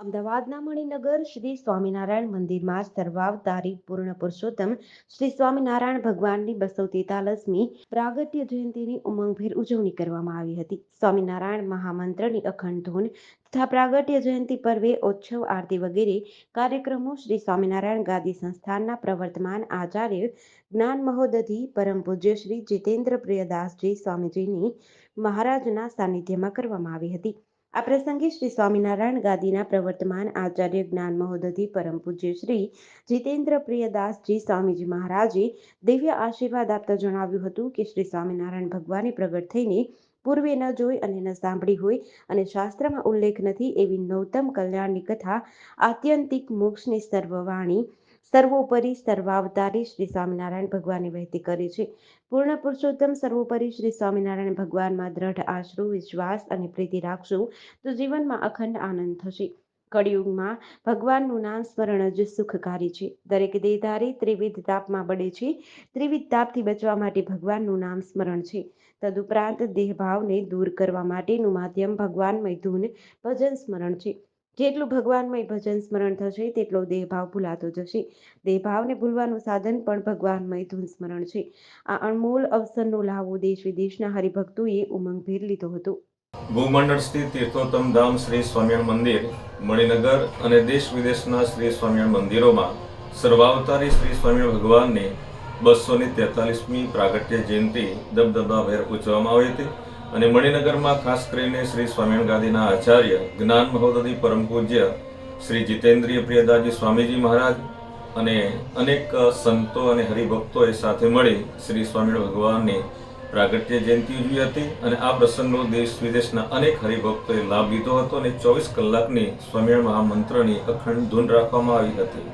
અમદાવાદના મણિનગર શ્રી સ્વામિનારાયણ મંદિરમાં સર્વાવતારી પૂર્ણ પુરુષોત્તમ શ્રી સ્વામિનારાયણ ભગવાનની બસો તેતાલીસમી પ્રાગટ્ય જયંતિની ઉમંગભેર ઉજવણી કરવામાં આવી હતી. સ્વામિનારાયણ મહામંત્રની અખંડ ધૂન તથા પ્રાગટ્ય જયંતિ પર્વે ઉત્સવ, આરતી વગેરે કાર્યક્રમો શ્રી સ્વામિનારાયણ ગાદી સંસ્થાનના પ્રવર્તમાન આચાર્ય જ્ઞાન મહોદધિ, પરમ પૂજ્ય શ્રી જીતેન્દ્ર પ્રિયદાસજી સ્વામીજીની મહારાજના સાનિધ્યમાં કરવામાં આવી હતી. આ પ્રસંગે શ્રી સ્વામિનારાયણ ગાદીના પ્રવર્તમાન આચાર્ય જ્ઞાન મહોદધિ પરમ પૂજ્ય શ્રી જીતેન્દ્ર પ્રિયદાસજી સ્વામીજી મહારાજે દિવ્ય આશીર્વાદ આપતા જણાવ્યું હતું કે શ્રી સ્વામિનારાયણ ભગવાને પ્રગટ થઈને પૂર્વે ન જોઈ અને ન સાંભળી હોય અને શાસ્ત્રમાં ઉલ્લેખ નથી એવી નવતમ કલ્યાણની કથા આત્યંતિક મોક્ષની સર્વવાણી સર્વોપરી સર્વાવતારી શ્રી સ્વામિનારાયણ ભગવાનની વહેતી કરી છે. પૂર્ણ પુરુષોત્તમ સર્વોપરી શ્રી સ્વામિનારાયણ ભગવાનમાં દ્રઢ આશરો, વિશ્વાસ અને પ્રીતિ રાખશો તો જીવનમાં અખંડ આનંદ થશે. કળિયુગમાં ભગવાનનું નામ સ્મરણ જ સુખકારી છે. દરેક દેહધારી ત્રિવિધ તાપમાં બળે છે. ત્રિવિધ તાપથી બચવા માટે ભગવાનનું નામ સ્મરણ છે. તદુપરાંત દેહભાવને દૂર કરવા માટેનું માધ્યમ ભગવાનમય ધૂન ભજન સ્મરણ છે. જેટલું ભગવાનમય ભજન સ્મરણ થશે, તેટલો દેહભાવ ભૂલાતો જશે. દેહભાવને ભૂલવાનું સાધન પણ ભગવાનમય ધૂન સ્મરણ છે. આ અણમોલ અવસરનો લાવો દેશ વિદેશના હરિભક્તોએ ઉમંગભેર લીધો હતો. ભૂમંડળ સ્થિત તીર્થોત્તમ ધામ શ્રી સ્વામિનારાયણ મંદિર, મણિનગર અને દેશ વિદેશના શ્રી સ્વામિનારાયણ મંદિરોમાં સર્વાવતારી શ્રી સ્વામિનારાયણ ભગવાનની બસો ને તેતાલીસમી પ્રાગટ્ય જયંતિ દબદબાભેર ઉજવવામાં આવી હતી. અને મણિનગરમાં ખાસ કરીને શ્રી સ્વામિનારાયણ ગાદીના આચાર્ય, જ્ઞાન મહોદધિ પરમ પૂજ્ય શ્રી જીતેન્દ્રિય પ્રિયદાસજી સ્વામીજી મહારાજ અને અનેક સંતો અને હરિભક્તોએ સાથે મળી શ્રી સ્વામિનારાયણ ભગવાનની પ્રાગટ્ય જયંતિ ઉજવી હતી અને આ પ્રસંગનો દેશ વિદેશના અનેક હરિભક્તોએ લાભ લીધો હતો અને ચોવીસ કલાકની સ્વામિનારાયણ મહામંત્રની અખંડ ધૂન રાખવામાં આવી હતી.